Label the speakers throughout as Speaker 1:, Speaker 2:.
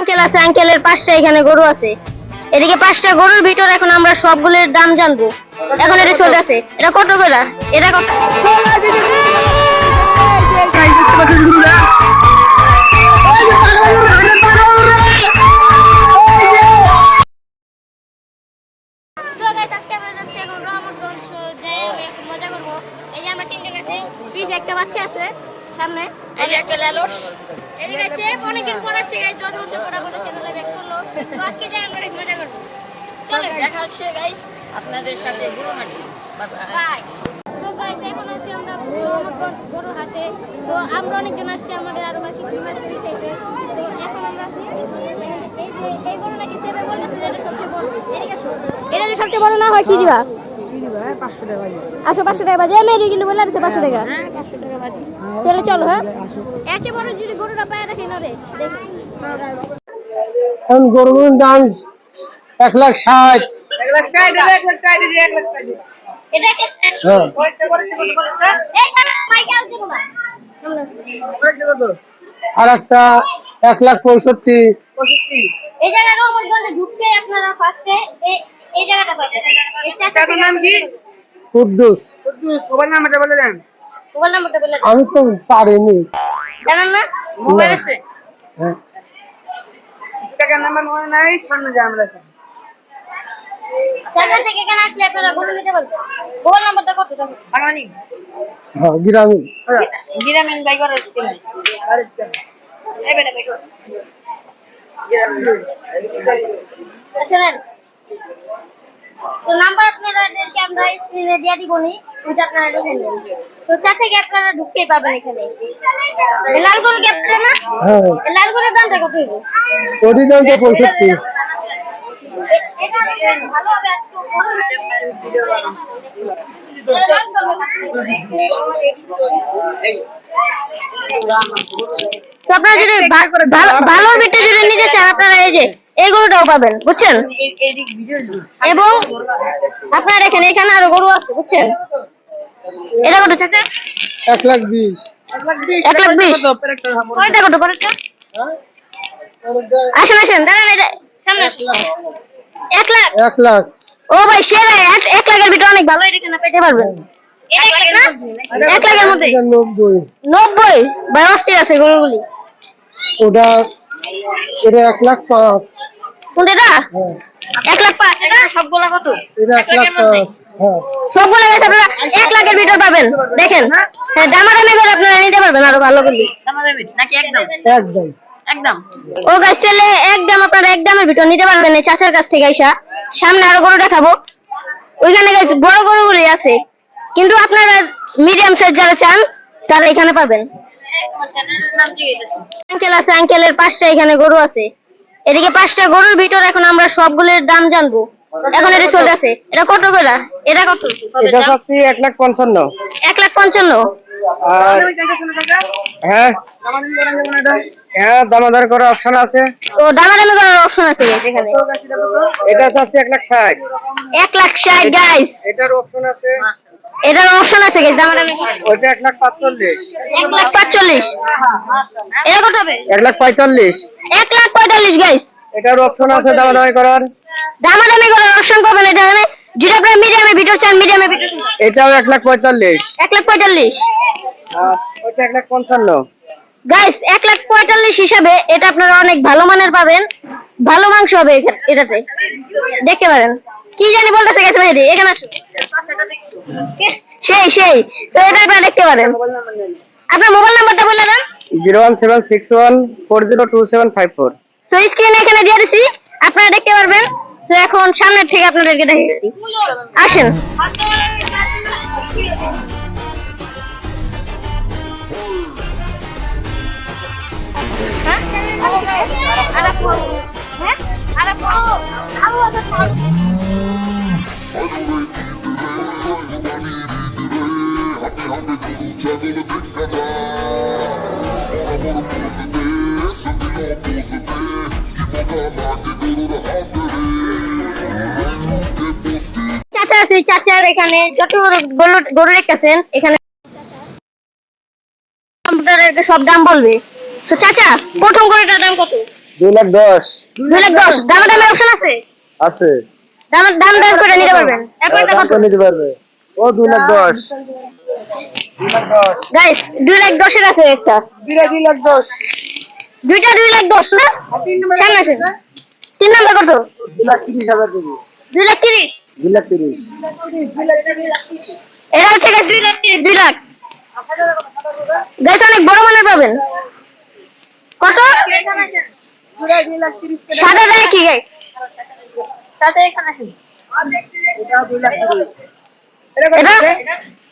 Speaker 1: Uncle আছে, আঙ্কেলের পাঁচটা এখানে গরু আছে। এদিকে পাঁচটা গরুর ভিতর এখন আমরা সবগুলোর দাম জানব। এখন এটা চলে আছে এটা কত করে? এটা কত? একটা বাচ্চা আছে। সামনে। এই যে একটা লালস। আছে অনেকদিন পর আসছে গাইস বছর পর আমাদের চ্যানেলে ব্যাক করল। তো আজকে যাই আমরা অনেক মজা করব। দেখা হচ্ছে গাইস
Speaker 2: আপনাদের সাথে গুরুহাটি
Speaker 1: বাই তো গাইস এখন আছি আমরা রহমতগঞ্জ গরু হাটে তো আমরা অনেকজন আসছি আমাদের আরও বাকি টিম আছে ওই সাইডে তো এখন আমরা আছি এই যে এই গরু নাকি সেবে বলতেছে এটা সবচেয়ে বড়। এদিকে এটা সবচেয়ে বড় না হয় কি দিবা? আসো পাঁচশো টাকা বাজে। আমি কিন্তু বলে দিচ্ছে পাঁচশো টাকা।
Speaker 2: হ্যাঁ পাঁচশো টাকা বাজি।
Speaker 1: তাহলে চলো হ্যাঁ? এর বড় যদি গরুটা পায় দেখি না রে দেখি।
Speaker 3: এখন গরুর দাম এক লাখ ষাট।
Speaker 1: এটা একটা
Speaker 3: হ্যাঁ।
Speaker 1: এই সামনে মাইকে আনতে না
Speaker 3: আর একটা এক লাখ পঁয়ষট্টি।
Speaker 1: এই জায়গায় রহমতগঞ্জে ঢুকতে আপনারা ফার্স্টে। এই জায়গাটা এই
Speaker 2: নাম কি?
Speaker 3: কুদ্দুস।
Speaker 2: কুদ্দুস মোবাইল নাম্বারটা বলে দেন।
Speaker 1: মোবাইল নাম্বারটা বলে দেন।
Speaker 3: আমি তো পারিনি।
Speaker 1: জানেন না?
Speaker 2: মোবাইল আছে
Speaker 3: হ্যাঁ।
Speaker 2: টাকার নাম্বার মনে নাই? সামনে যাই আমরা
Speaker 1: চারটা থেকে এখানে আসলে আপনারা গরু নিতে পারবেন। মোবাইল নাম্বারটা কত জানেন?
Speaker 2: বাঙালি
Speaker 3: হ্যাঁ গ্রামীণ
Speaker 2: গিরামিন বাই করার সিস্টেম এই বেটা বাই কর
Speaker 1: আচ্ছা তো নাম্বার আপনারাদেরকে আমরা স্ক্রিনে দিয়ে দিবনি ওইটা আপনারা লিখে নেন তো চার থেকে আপনারা ঢুকতেই পাবেন এখানে? লাল গরু ক্যাপ্টেন না?
Speaker 3: হ্যাঁ।
Speaker 1: লাল গরুর দামটা কত হইব?
Speaker 3: ওটির দাম তো পঁয়ষট্টি।
Speaker 1: ভালো আপনারা যদি ভা- ভা- ভালোর যদি নিতে চান আপনারা এই যে এই গরুটাও পাবেন বুঝছেন? এবং আপনারা দেখেন এখানে আরও গরু আছে বুঝছেন? এটা কত চাচা?
Speaker 3: এক লাখ বিশ।
Speaker 1: এক লাখ বিশ। পরেরটা কত? পরেরটা আসেন আসেন দাঁড়ান এটা সামনে এক লাখ।
Speaker 3: এক লাখ?
Speaker 1: ও ভাই সেরা এক এক লাখের ভিতরে অনেক ভালো এখানে পেতে পারবেন। এক লাখের মধ্যে
Speaker 3: নব্বই।
Speaker 1: নব্বই? ভাই অস্থির আছে গরুগুলি।
Speaker 3: ওটা এটা এক লাখ পাঁচ।
Speaker 1: কোনটা
Speaker 3: হ্যাঁ।
Speaker 1: এক লাখ পাঁচ।
Speaker 2: সবগুলা কত?
Speaker 3: এটা এক লাখ পাঁচ হ্যাঁ।
Speaker 1: সবগুলো গেছে আপনারা। এক লাখের ভিতর পাবেন। দেখেন। হ্যাঁ। দামাদামি করে আপনারা নিতে পারবেন আরও ভালো করে
Speaker 2: দামাদামি নাকি একদম?
Speaker 3: একদম।
Speaker 2: একদম।
Speaker 1: ও গাছ তাহলে একদম আপনারা এক ভিতর নিতে পারবেন এই চাচার কাছ থেকে আইসা। সামনে আরও গরু দেখাবো। ওইখানে গাছ বড় গরুগুলি আছে। কিন্তু আপনারা মিডিয়াম সাইজ যারা চান তারা এখানে পাবেন। আঙ্কেল আছে আঙ্কেলের পাঁচটা এখানে গরু আছে। এদিকে পাঁচটা গরুর ভিতর এখন আমরা সবগুলোর দাম জানব। এখন এটা চলে আছে এটা কত করে? এটা কত?
Speaker 3: এটা চাচ্ছি এক লাখ পঞ্চান্ন।
Speaker 1: এক লাখ পঞ্চান্ন?
Speaker 3: আর হ্যাঁ। হ্যাঁ দামাদার করার অপশন আছে।
Speaker 1: ও দামাদামি করার অপশন আছে এখানে।
Speaker 3: এটা এক লাখ ষাট।
Speaker 1: এক লাখ ষাট গাইস
Speaker 3: এটার অপশন আছে।
Speaker 1: এটার অপশন আছে গাইস দামাদামি করার।
Speaker 3: ওইটা এক লাখ পাঁচচল্লিশ।
Speaker 1: এক লাখ পাঁচচল্লিশ। এটা কত হবে?
Speaker 3: এক লাখ পঁয়তাল্লিশ।
Speaker 1: এক লাখ পঁয়তাল্লিশ গাইস
Speaker 3: এটার অপশন আছে দামাদামি করার।
Speaker 1: দামাদামি করার অপশন পাবেন এটা এখানে যেটা আপনার মিডিয়ামে ভিডিও চান মিডিয়ামে ভিডিও
Speaker 3: এটাও এক লাখ পঁয়তাল্লিশ।
Speaker 1: এক লাখ পঁয়তাল্লিশ।
Speaker 3: আর ওইটা এক লাখ পঞ্চান্ন।
Speaker 1: গাইস এক লাখ পঁয়তাল্লিশ হিসাবে এটা আপনারা অনেক ভালো মানের পাবেন। ভালো মাংস হবে এটাতে। দেখতে পারেন। কি জানি বলতেছে গেছে মেহেদি এখানে আসুন সেই সেই তো এটা আপনারা দেখতে পারেন। আপনার মোবাইল নাম্বারটা বলে দেন।
Speaker 3: Zero one seven six one four zero two seven five four.
Speaker 1: তো স্ক্রিনে এখানে দিয়ে দিছি আপনারা দেখতে পারবেন। তো এখন সামনের থেকে আপনাদেরকে দেখাচ্ছি আসেন। চাচা আছে চাচার এখানে যত গরু গরু রেখেছেন এখানে কম্পিউটারের সব দাম বলবে। তো চাচা প্রথম গরুটার দাম কত?
Speaker 3: দুই লাখ দশ।
Speaker 1: দুই লাখ দশ। দাম দামের অপশন আছে?
Speaker 3: আছে।
Speaker 1: দাম দাম দাম করে নিতে পারবেন।
Speaker 3: করে নিতে পারবে। ও দুই লাখ দশ
Speaker 1: গাইস দুই লাখ দশের আছে একটা
Speaker 2: দুই লাখ দশ
Speaker 1: দুইটা দুই লাখ দশ না সামনে আসেন তিন নাম্বার কত
Speaker 3: দুই লাখ তিরিশ হাজার
Speaker 1: দুই লাখ তিরিশ
Speaker 3: দুই লাখ তিরিশ
Speaker 1: এটা হচ্ছে গাইস দুই লাখ তিরিশ দুই লাখ গাইস অনেক বড় মানের পাবেন কত সাদা দেয় কি গাইস এটা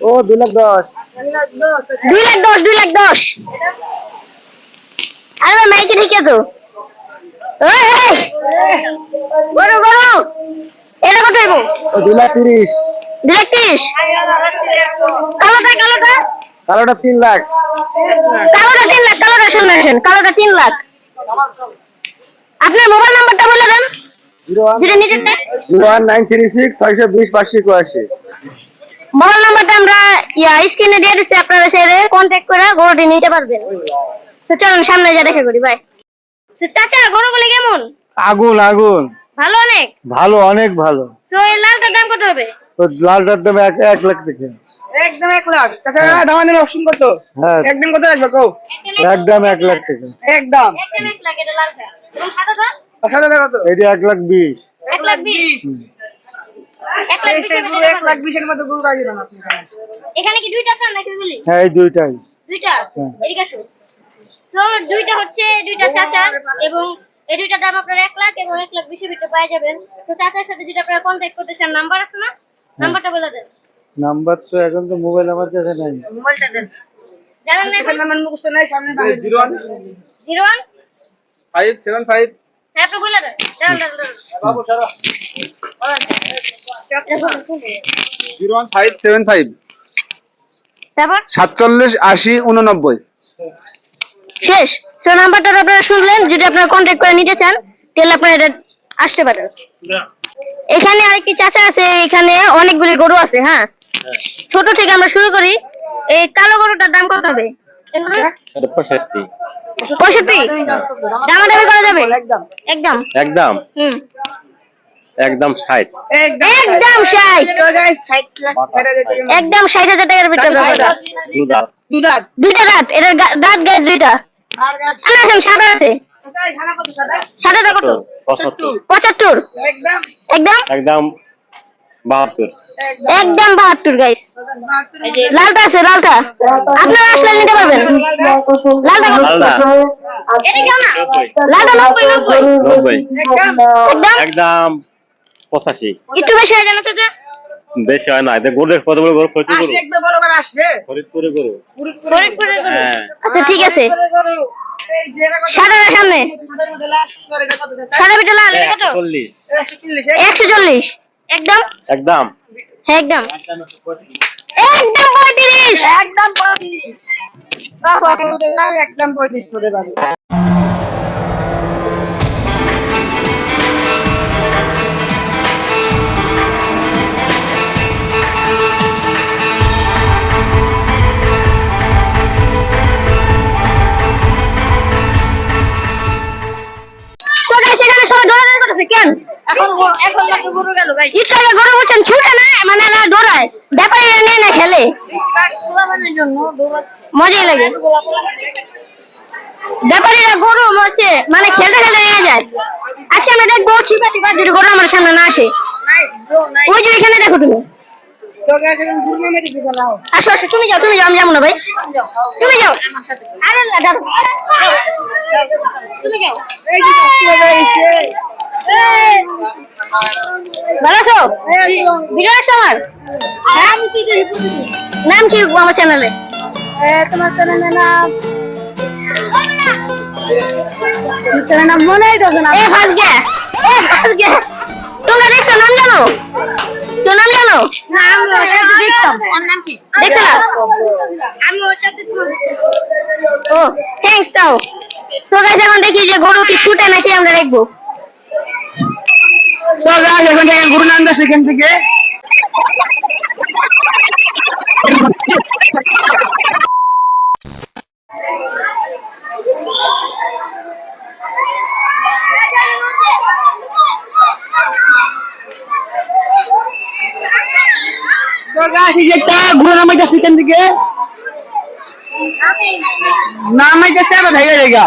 Speaker 3: ও দুই লাখ দশ।
Speaker 1: দুই লাখ দশ দুই লাখ দশ। আরে মাইকে ঠিক আছে তো ওই, ওই, গরু গরু। এটা কত হইব?
Speaker 3: দুই লাখ তিরিশ।
Speaker 1: দুই লাখ তিরিশ? কালোটা কালোটা?
Speaker 3: কালোটা তিন লাখ।
Speaker 1: কালোটা তিন লাখ কালোটা সামনে আসেন কালোটা তিন লাখ। আপনার মোবাইল নাম্বারটা বলে দেন।
Speaker 3: Zero one nine three six ছয়শো বিশ পাঁচশো একাশি
Speaker 1: মোবাইল নাম্বারটা আমরা ইয়া স্ক্রিনে দিয়ে দিচ্ছি আপনারা সেরে কন্ট্যাক্ট করে গরুটি নিতে পারবেন। তো চলুন সামনে যা দেখা করি ভাই চাচা গরুগুলি কেমন?
Speaker 3: আগুন আগুন।
Speaker 1: ভালো অনেক?
Speaker 3: ভালো অনেক ভালো।
Speaker 1: তো এই লালটার দাম কত হবে?
Speaker 3: তো লালটার দাম এক এক লাখ থেকে।
Speaker 2: একদম এক লাখ। তাছাড়া দামানের অপশন কত?
Speaker 3: হ্যাঁ।
Speaker 2: একদম কত আসবে কও?
Speaker 3: একদম এক লাখ থেকে।
Speaker 2: একদম।
Speaker 1: একদম এক লাখ এটা লালটা। এবং সাদাটা
Speaker 2: সাদা কত?
Speaker 3: এটি এক লাখ বিশ।
Speaker 1: এক লাখ বিশ। এখানে। কি দুইটা আছে নাকি গুলি
Speaker 3: হ্যাঁ দুইটাই।
Speaker 1: দুইটা?
Speaker 3: হ্যাঁ।
Speaker 1: তো দুইটা হচ্ছে দুইটা চাচা এবং এই দুইটার দাম আপনার এক লাখ এবং এক লাখ বিশের ভিতরে পাওয়া যাবেন। তো চাচার সাথে যেটা আপনারা কন্ট্যাক্ট করতে চান নাম্বার আছে না? হ্যাঁ। নাম্বারটা বলে দেন।
Speaker 3: নাম্বার তো এখন তো মোবাইল আমার কাছে নাই।
Speaker 2: মোবাইলটা দেন।
Speaker 1: জানেন না
Speaker 2: এখন? আমার মুখস্থ নাই সামনে 01 01 5
Speaker 1: শেষ। নাম্বারটা আপনারা শুনলেন। যদি আপনারা কন্ট্যাক্ট করে নিতে চান তাহলে আপনারা এটা আসতে পারেন। এখানে আরেকটি চাচা আছে এখানে অনেকগুলি গরু আছে হ্যাঁ? হ্যাঁ? ছোট থেকে আমরা শুরু করি। এই কালো গরুটার দাম কত হবে?
Speaker 4: পঁয়ষট্টি?
Speaker 1: করা যাবে?
Speaker 2: একদম।
Speaker 1: একদম?
Speaker 4: একদম?
Speaker 1: হুম।
Speaker 4: একদম ষাট।
Speaker 1: একদম ষাট।
Speaker 2: তো গাইস 60 লাখ
Speaker 1: একদম ষাট হাজার টাকার ভিতরে হবে।
Speaker 4: দু দাঁত।
Speaker 2: দুদাত।
Speaker 1: দুইটা দাঁত? এটার দাঁত গাছ দুইটা।
Speaker 2: আর
Speaker 1: আনা সাদা আছে। সাদাটা কত?
Speaker 4: পঁচাত্তর।
Speaker 1: পঁচাত্তর?
Speaker 2: একদম।
Speaker 1: একদম?
Speaker 4: একদম বাহাত্তর।
Speaker 2: একদম
Speaker 1: বাহাত্তর গাইস লালটা আছে লালটা। আপনারা আসলে নিতে পারবেন। লালটা?
Speaker 4: লালটা।
Speaker 1: এটা নব্বই নব্বই।
Speaker 4: নব্বই।
Speaker 2: একদম?
Speaker 4: পঁচাশি।
Speaker 1: একটু বেশি হয়ে জানা চাচা?
Speaker 4: বেশি হয় না গরু? কত বড় গরু। ফরিদপুর ফরিদপুরে গরু। হ্যাঁ।
Speaker 1: আচ্ছা ঠিক আছে। সামনে।
Speaker 2: সাদার মধ্যে লাস্ট করে এটা কত? সাদা
Speaker 1: সাদা লাল
Speaker 4: একশো চল্লিশ।
Speaker 1: একশো চল্লিশ। একদম?
Speaker 4: একদম।
Speaker 1: হ্যাঁ একদম একদম পঁয়ত্রিশ।
Speaker 2: একদম 35 বাবা একদম 35 করে
Speaker 1: সবাই দৌড়াদৌড়ি করতেছে কেন?
Speaker 2: এখন এখন মাত্র গরু গেল গাইস।
Speaker 1: একটু গরু বুঝছেন ছুটে না মানে এরা দৌড়ায়। ব্যাপারীরা নিয়ে না খেলে।
Speaker 2: জন্য
Speaker 1: মজাই লাগে। ব্যাপারীরা গরু হচ্ছে মানে খেলতে খেলতে নিয়ে যায়। আজকে আমরা দেখব চিপা চিপা যদি গরু আমার সামনে না আসে। ওই যে এখানে দেখো তুমি। আসো আসো তুমি যাও তুমি যাও আমি যাব না ভাই। তুমি যাও। আরে না তুমি যাও। ভালো আছো ভিডিও দেখছ আমার? হ্যাঁ? নাম কি আমার চ্যানেলে?
Speaker 2: তোমার চ্যানেলের নাম চ্যানেলের নাম মনেই থাকে না।
Speaker 1: এ ফাঁস গে এ ফাঁস গে তোমরা দেখছ নাম জানো? নাম জানো?
Speaker 2: না আমি ওর সাথে দেখতাম। ওর নাম কি?
Speaker 1: দেখছ না
Speaker 2: আমি ওর সাথে
Speaker 1: ও থ্যাঙ্কস চাও। সো গাইস এখন দেখি যে গরু কি ছুটে নাকি আমরা দেখব।
Speaker 2: এখন থেকে গুরু নান্দা সেখান থেকে।
Speaker 3: একটা ঘুরে নামাইতেছে এখান থেকে। নামাইতেছে আবার
Speaker 1: ধরে
Speaker 3: রেগা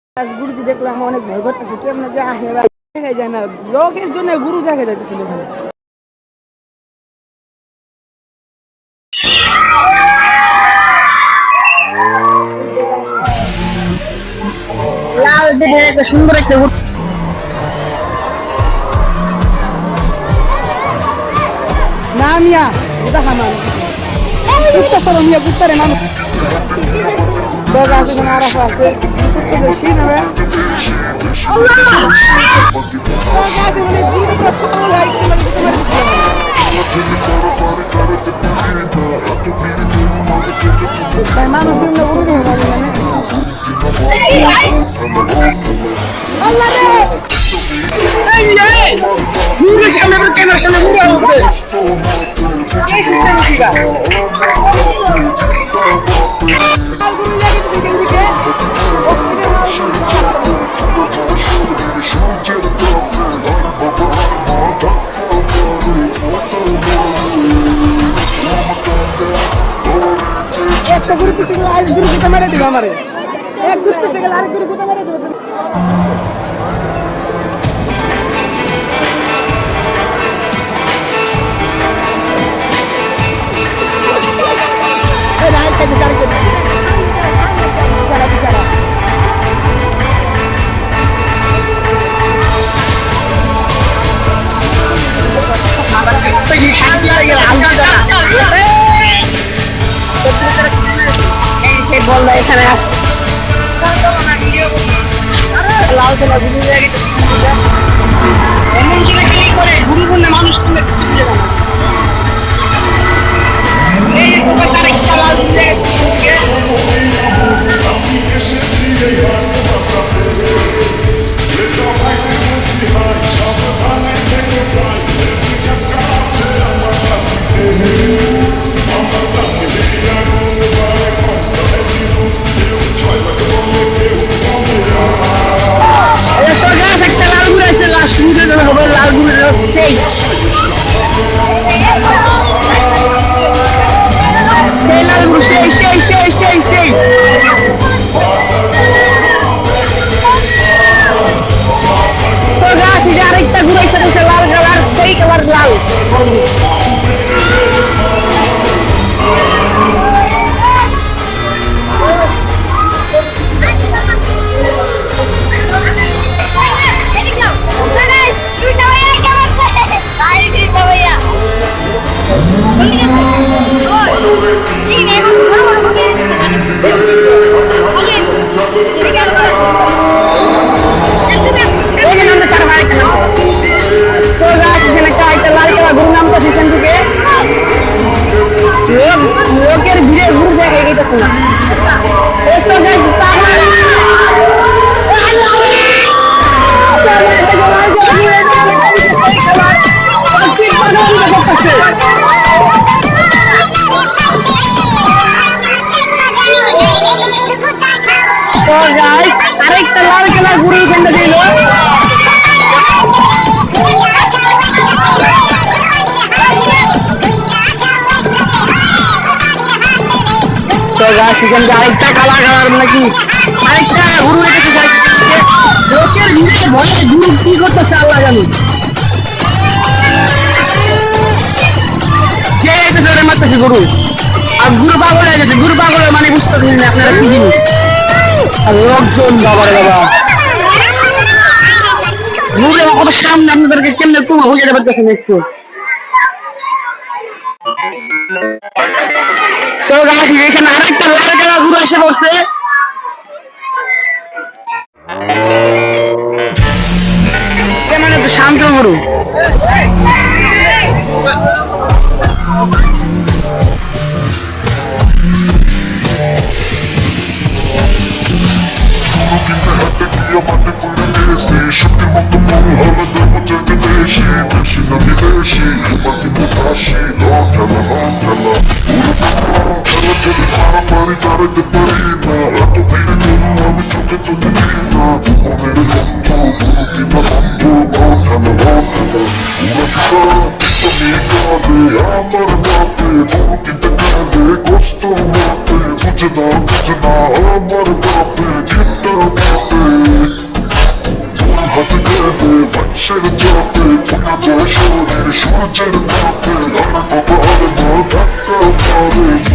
Speaker 3: গুরুজি দেখলাম অনেক ভয় করতেছে কেমন যে আসে দেখা যায় না লোকের জন্য গুরু দেখা যাইতেছিল এখানে। লাল দেখে একটা সুন্দর একটা না মিয়া ওটা হামান কুত্তা সরো মিয়া কুত্তারে আছে আরাফা আছে। লাগে তোমার ভাই মানুষ গুরু দেখে পারে মানে সামনে ক্যামেরার সামনে আমারে। এক গুরু পিছিয়ে গেলে আরেক গুরু কোথা মেরে দিবে। এই এখানে আসে লাউ তোলা ভিডিও দেখে এমন ছেলে কি করে ঘুরি ঘুরে মানুষ কিন্তু কিছু বুঝে না। এই তোমার তার একটা লাল দিলে তো গাছ এখানটা আরেকটা কালা আরেকটা গুরু রেখেছে লোকের ভিড়ে ভয়ে গুরু কি করতেছে আল্লাহ জানি। যে এসে ওটা গরু। আর গুরু পাগল গেছে, গুরু পাগল মানে বুঝতে পারছেন না আপনারা কি জিনিস। আর লোকজন বাবা। বাবা ঘুরে কত সামনে আপনাদেরকে কেমনে তুমি বুঝতে পারতেছেন একটু? So guys, এখানে আরেকটা লাল কালা ঘুরে এসে বসে কেমন একটু শান্ত গরু। দাঁড়াতে পারি না এত ভিড় কেন আমি চোখে চোখে দিই না মনের গন্ধ পুরো দিনা বন্ধ ঘটনা ঘটনা ওরা কিসা আমি কাঁদে
Speaker 5: আমার বাপে পুরো দিতে কাঁদে কষ্ট মাপে বুঝে না বুঝে না আমার বাপে চিন্তা বাপে হাতে কাঁদে বাচ্চার চাপে পুনা যায় শরীর সূর্যের মাপে আমার বাবা আর মা ধাক্কা মারে